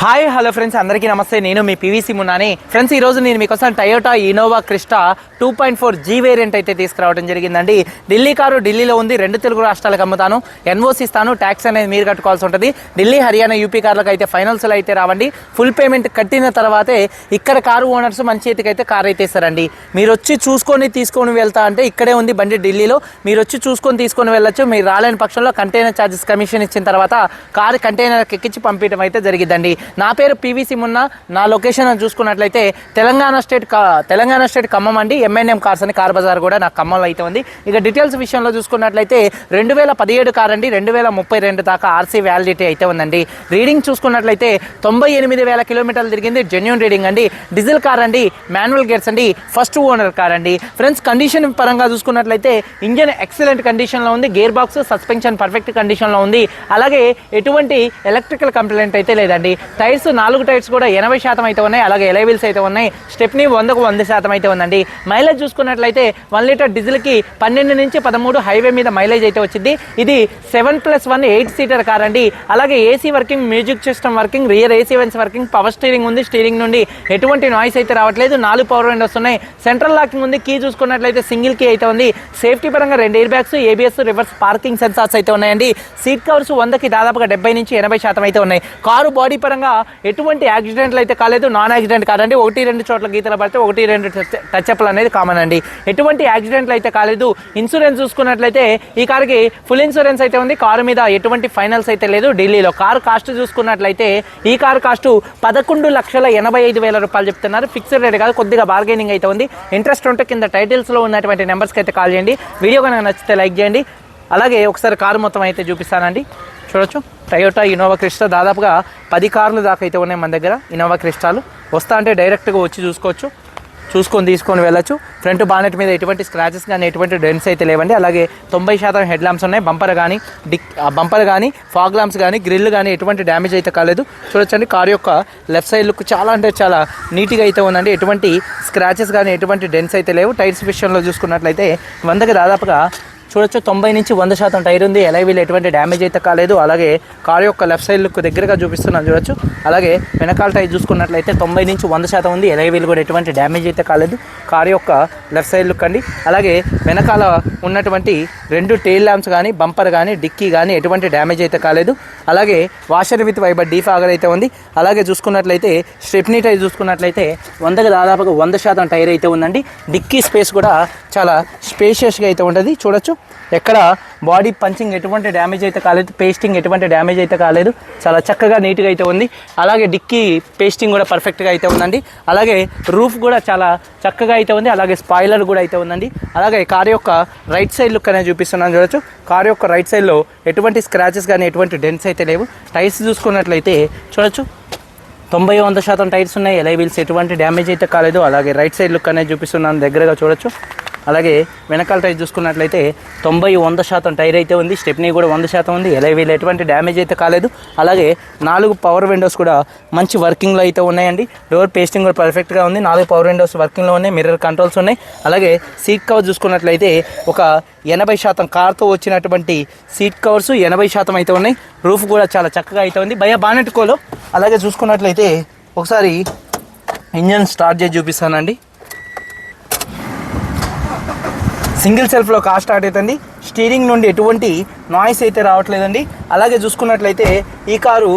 Hi hello friends అందరికీ నమస్తే. నేను మీ పీవీసీ మున్నాని ఫ్రెండ్స్ ఈరోజు నేను మీకోసం Toyota Innova Crysta two point four G variant అయితే తీసుకురావడం జరిగిందండి. ఢిల్లీ కారు ఢిల్లీలో ఉంది. రెండు తెలుగు రాష్ట్రాలకు అమ్ముతాను. ఎన్ఓసి ఇస్తాను. ట్యాక్స్ అనేది మీరు కట్టుకోవాల్సి ఉంటుంది. ఢిల్లీ హర్యానా యూపీ కార్లకు అయితే ఫైనల్స్లో అయితే రావండి. ఫుల్ పేమెంట్ కట్టిన తర్వాతే ఇక్కడ కారు ఓనర్స్ మంచి చేతికి అయితే కార్ అయితే ఇస్తారండి. మీరు వచ్చి చూసుకొని తీసుకొని వెళ్తా అంటే ఇక్కడే ఉంది బండి ఢిల్లీలో. మీరు వచ్చి చూసుకొని తీసుకొని వెళ్ళొచ్చు. మీరు రాలేని పక్షంలో కంటైనర్ ఛార్జెస్ కమిషన్ ఇచ్చిన తర్వాత కారు కంటైనర్ ఎక్కించి పంపించడం అయితే జరిగిందండి. నా పేరు పివి మున్న నా లొకేషన్ చూసుకున్నట్లయితే తెలంగాణ స్టేట్ తెలంగాణ స్టేట్ ఖమ్మం అండి. ఎంఎన్ఎం కార్స్ అని కార్ బజార్ కూడా నా ఖమ్మంలో అయితే ఉంది. ఇక డీటెయిల్స్ విషయంలో చూసుకున్నట్లయితే రెండు వేల పదిహేడు కార్ అండి. రెండు వేల ముప్పై రెండు దాకా ఆర్సీ వ్యాలిడిటీ అయితే ఉందండి. రీడింగ్ చూసుకున్నట్లయితే తొంభై ఎనిమిది వేల కిలోమీటర్లు తిరిగింది. జెన్యున్ రీడింగ్ అండి. డీజిల్ కార్ అండి. మాన్యువల్ గేర్స్ అండి. ఫస్ట్ ఓనర్ కార్ అండి. ఫ్రెండ్స్ కండిషన్ పరంగా చూసుకున్నట్లయితే ఇంజన్ ఎక్సలెంట్ కండిషన్లో ఉంది. గేర్ బాక్స్ సస్పెన్షన్ పర్ఫెక్ట్ కండిషన్లో ఉంది. అలాగే ఎటువంటి ఎలక్ట్రికల్ కంప్లైంట్ అయితే లేదండి. టైర్స్ నాలుగు టైర్స్ కూడా ఎనభై శాతం అయితే ఉన్నాయి అలాగే ఎలైవిల్స్ అయితే ఉన్నాయి. స్టెప్ని వందకు వంద శాతం అయితే ఉందండి. మైలేజ్ చూసుకున్నట్లయితే వన్ లీటర్ డీజిల్కి పన్నెండు నుంచి పదమూడు హైవే మీద మైలేజ్ అయితే వచ్చింది. ఇది seven plus one eight seater car అండి. అలాగే AC working music system working rear AC vents working power steering ఉంది. స్టీరింగ్ నుండి ఎటువంటి నాయిస్ అయితే రావట్లేదు. నాలుగు పవర్ విండోస్ ఉన్నాయి. సెంట్రల్ లాకింగ్ ఉంది. కీ చూసుకున్నట్లయితే సింగిల్ కీ అయితే ఉంది. సేఫ్టీ పరంగా రెండు air bags ABS reverse parking sensors అయితే ఉన్నాయండి. సీట్ కవర్స్ వందకి దాదాపుగా డెబ్బై నుంచి ఎనభై శాతం అయితే ఉన్నాయి. కారు బాడీ పరంగా ఎటువంటి యాక్సిడెంట్లు అయితే కాలేదు నాన్ యాక్సిడెంట్ కాదండి. ఒకటి రెండు చోట్ల గీతలు పడితే ఒకటి రెండు టచ్అప్లు అనేది కామన్ అండి. ఎటువంటి యాక్సిడెంట్లు అయితే కాలేదు. ఇన్సూరెన్స్ చూసుకున్నట్లయితే ఈ కార్కి ఫుల్ ఇన్సూరెన్స్ అయితే ఉంది. కారు మీద ఎటువంటి ఫైనల్స్ అయితే లేదు. ఢిల్లీలో కారు కాస్ట్ చూసుకున్నట్లయితే ఈ కారు కాస్ట్ పదకొండు లక్షల ఎనభై ఐదు వేల రూపాయలు చెప్తున్నారు. ఫిక్స్డ్ రేట్ కాదు కొద్దిగా బార్గెనింగ్ అయితే ఉంది. ఇంట్రెస్ట్ ఉంటే కింద టైటిల్స్లో ఉన్నటువంటి నెంబర్స్కి అయితే కాల్ చేయండి. వీడియో కనుక నచ్చితే లైక్ చేయండి. అలాగే ఒకసారి కారు మొత్తం అయితే చూపిస్తానండి. చూడొచ్చు. టయోటా ఇనోవా క్రిస్టా దాదాపుగా పది కార్లు దాకా అయితే ఉన్నాయి మన దగ్గర. ఇన్నోవా క్రిస్టాలు వస్తా అంటే డైరెక్ట్గా వచ్చి చూసుకోవచ్చు. చూసుకొని తీసుకొని వెళ్ళొచ్చు. ఫ్రంట్ బానెట్ మీద ఎటువంటి స్క్రాచెస్ కానీ ఎటువంటి డెన్స్ అయితే లేవండి. అలాగే తొంభై శాతం హెడ్ ల్యాంప్స్ ఉన్నాయి. బంపర్ కానీ డిక్ బంపర్ కానీ ఫాగ్ ల్యాంప్స్ కానీ గ్రిల్ కానీ ఎటువంటి డ్యామేజ్ అయితే కాలేదు. చూడొచ్చండి కార్ యొక్క లెఫ్ట్ సైడ్ లుక్ చాలా అంటే చాలా నీట్గా అయితే ఉందండి. ఎటువంటి స్క్రాచెస్ కానీ ఎటువంటి డెన్స్ అయితే లేవు. టైర్స్ విషయంలో చూసుకున్నట్లయితే వందకి దాదాపుగా చూడొచ్చు తొంభై నుంచి వంద శాతం టైర్ ఉంది. ఎలైవీలు ఎటువంటి డ్యామేజ్ అయితే కాలేదు. అలాగే కారు యొక్క లెఫ్ట్ సైడ్ లుక్ దగ్గరగా చూపిస్తున్నాను చూడొచ్చు. అలాగే వెనకాల టైర్ చూసుకున్నట్లయితే తొంభై నుంచి వంద శాతం ఉంది. ఎలైవీలు కూడా ఎటువంటి డ్యామేజ్ అయితే కాలేదు. కారు యొక్క లెఫ్ట్ సైడ్ లుక్ అండి. అలాగే వెనకాల ఉన్నటువంటి రెండు టెయిల్ ల్యాంప్స్ కానీ బంపర్ కానీ డిక్కీ కానీ ఎటువంటి డ్యామేజ్ అయితే కాలేదు. అలాగే వాషర్ విత్ వైబర్ డీఫాగర్ అయితే ఉంది. అలాగే చూసుకున్నట్లయితే స్టెప్నీ టైర్ చూసుకున్నట్లయితే వందకు దాదాపుగా వంద శాతం టైర్ అయితే ఉందండి. డిక్కీ స్పేస్ కూడా చాలా స్పేషియస్గా అయితే ఉంటుంది. చూడొచ్చు. ఎక్కడ బాడీ పంచింగ్ ఎటువంటి డ్యామేజ్ అయితే కాలేదు పేస్టింగ్ ఎటువంటి డ్యామేజ్ అయితే కాలేదు. చాలా చక్కగా నీట్గా అయితే ఉంది. అలాగే డిక్కీ పేస్టింగ్ కూడా పర్ఫెక్ట్గా అయితే ఉందండి. అలాగే రూఫ్ కూడా చాలా చక్కగా అయితే ఉంది. అలాగే స్పాయిలర్ కూడా అయితే ఉందండి. అలాగే కార్ యొక్క రైట్ సైడ్ లుక్ అనేది చూపిస్తున్నాను చూడొచ్చు. కార్ యొక్క రైట్ సైడ్లో ఎటువంటి స్క్రాచెస్ కానీ ఎటువంటి డెన్స్ అయితే లేవు. టైర్స్ చూసుకున్నట్లయితే చూడొచ్చు. తొంభై వంద శాతం టైర్స్ ఉన్నాయి. ఎలై వీల్స్ ఎటువంటి డ్యామేజ్ అయితే కాలేదు. అలాగే రైట్ సైడ్ లుక్ అనేది చూపిస్తున్నాను. దగ్గరగా చూడొచ్చు. అలాగే వెనకాల టైర్ చూసుకున్నట్లయితే తొంభై వంద శాతం టైర్ అయితే ఉంది. స్టెప్నీ కూడా వంద శాతం ఉంది. ఎలా వీళ్ళు ఎటువంటి డ్యామేజ్ అయితే కాలేదు. అలాగే నాలుగు పవర్ విండోస్ కూడా మంచి వర్కింగ్లో అయితే ఉన్నాయండి. డోర్ పేస్టింగ్ కూడా పర్ఫెక్ట్గా ఉంది. నాలుగు పవర్ విండోస్ వర్కింగ్లో ఉన్నాయి. మిర్రర్ కంట్రోల్స్ ఉన్నాయి. అలాగే సీట్ కవర్ చూసుకున్నట్లయితే ఒక ఎనభై శాతం కార్తో వచ్చినటువంటి సీట్ కవర్స్ ఎనభై శాతం అయితే ఉన్నాయి. రూఫ్ కూడా చాలా చక్కగా అయితే ఉంది. భయ బానెట్ కోలో. అలాగే చూసుకున్నట్లయితే ఒకసారి ఇంజన్ స్టార్ట్ చేసి చూపిస్తానండి. సింగిల్ సెల్ఫ్లో కార్ స్టార్ట్ అవుతుంది. స్టీరింగ్ నుండి ఎటువంటి నాయిస్ అయితే రావట్లేదండి. అలాగే చూసుకున్నట్లయితే ఈ కారు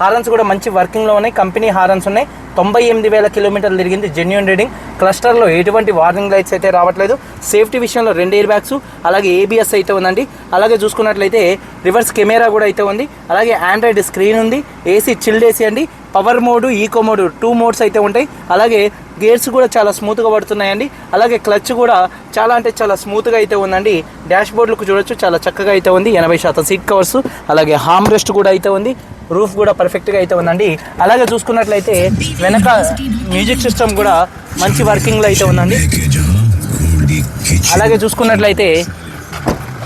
హారన్స్ కూడా మంచి వర్కింగ్లో ఉన్నాయి. కంపెనీ హారన్స్ ఉన్నాయి. తొంభై ఎనిమిది వేల కిలోమీటర్లు తిరిగింది జెన్యున్ రీడింగ్ క్లస్టర్లో ఎటువంటి వార్నింగ్ లైట్స్ అయితే రావట్లేదు. సేఫ్టీ విషయంలో రెండు ఎయిర్ బ్యాగ్స్ అలాగే ఏబిఎస్ అయితే ఉందండి. అలాగే చూసుకున్నట్లయితే రివర్స్ కెమెరా కూడా అయితే ఉంది. అలాగే ఆండ్రాయిడ్ స్క్రీన్ ఉంది. ఏసీ చిల్డ్ ఏసీ అండి. Power mode eco mode two modes అయితే ఉంటాయి. అలాగే గేర్స్ కూడా చాలా స్మూత్గా పడుతున్నాయండి. అలాగే క్లచ్ కూడా చాలా అంటే చాలా స్మూత్గా అయితే ఉందండి. డాష్ బోర్డులకు చూడొచ్చు చాలా చక్కగా అయితే ఉంది. ఎనభై శాతం సీట్ కవర్స్ అలాగే హామ్ రెస్ట్ కూడా అయితే ఉంది. రూఫ్ కూడా పర్ఫెక్ట్గా అయితే ఉందండి. అలాగే చూసుకున్నట్లయితే వెనక మ్యూజిక్ సిస్టమ్ కూడా మంచి వర్కింగ్లో అయితే ఉందండి. అలాగే చూసుకున్నట్లయితే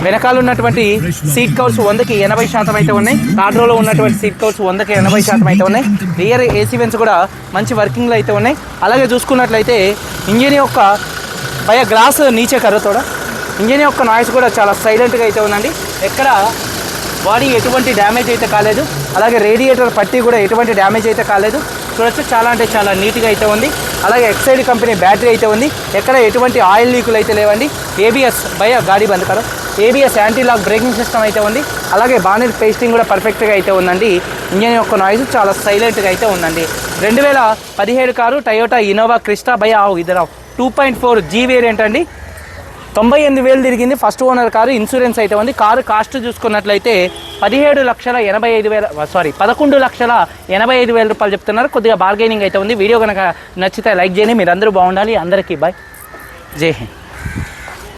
వెనకాల ఉన్నటువంటి సీట్ కవర్స్ వందకి ఎనభై శాతం అయితే ఉన్నాయి. థర్డ్ రోలో ఉన్నటువంటి సీట్ కవర్స్ వందకి ఎనభై శాతం అయితే ఉన్నాయి. రియర్ ఏసీ వెన్స్ కూడా మంచి వర్కింగ్లో అయితే ఉన్నాయి. అలాగే చూసుకున్నట్లయితే ఇంజిన్ యొక్క పైన గ్లాస్ నీచే కర్రతోడ ఇంజిన్ యొక్క నాయిస్ కూడా చాలా సైలెంట్గా అయితే ఉందండి. ఎక్కడ బాడీ ఎటువంటి డ్యామేజ్ అయితే కాలేదు. అలాగే రేడియేటర్ పట్టి కూడా ఎటువంటి డ్యామేజ్ అయితే కాలేదు. చూడొచ్చు చాలా అంటే చాలా నీట్గా అయితే ఉంది. అలాగే ఎక్సైడ్ కంపెనీ బ్యాటరీ అయితే ఉంది. ఎక్కడ ఎటువంటి ఆయిల్ లీకులు అయితే లేవండి. ఏబిఎస్ భయ గాడి బంద్ కరో ABS anti lock braking system అయితే ఉంది. అలాగే బానెట్ పేస్టింగ్ కూడా పర్ఫెక్ట్గా అయితే ఉందండి. ఇంజన్ యొక్క నాయిస్ చాలా సైలెంట్గా అయితే ఉందండి. రెండు వేల పదిహేడు కారు టయోటా ఇనోవా క్రిస్టా బై ఆవు ఇద్దరు two point four G variant అండి. తొంభై ఎనిమిది వేలు తిరిగింది ఫస్ట్ ఓనర్ కారు. ఇన్సూరెన్స్ అయితే ఉంది. కారు కాస్ట్ చూసుకున్నట్లయితే పదిహేడు లక్షల ఎనభై ఐదు వేల సారీ పదకొండు లక్షల ఎనభై ఐదు వేల రూపాయలు చెప్తున్నారు. కొద్దిగా బార్గెనింగ్ అయితే ఉంది. వీడియో కనుక నచ్చితే లైక్ చేయండి. మీరు అందరూ బాగుండాలి. అందరికీ బాయ్ జై హింద్.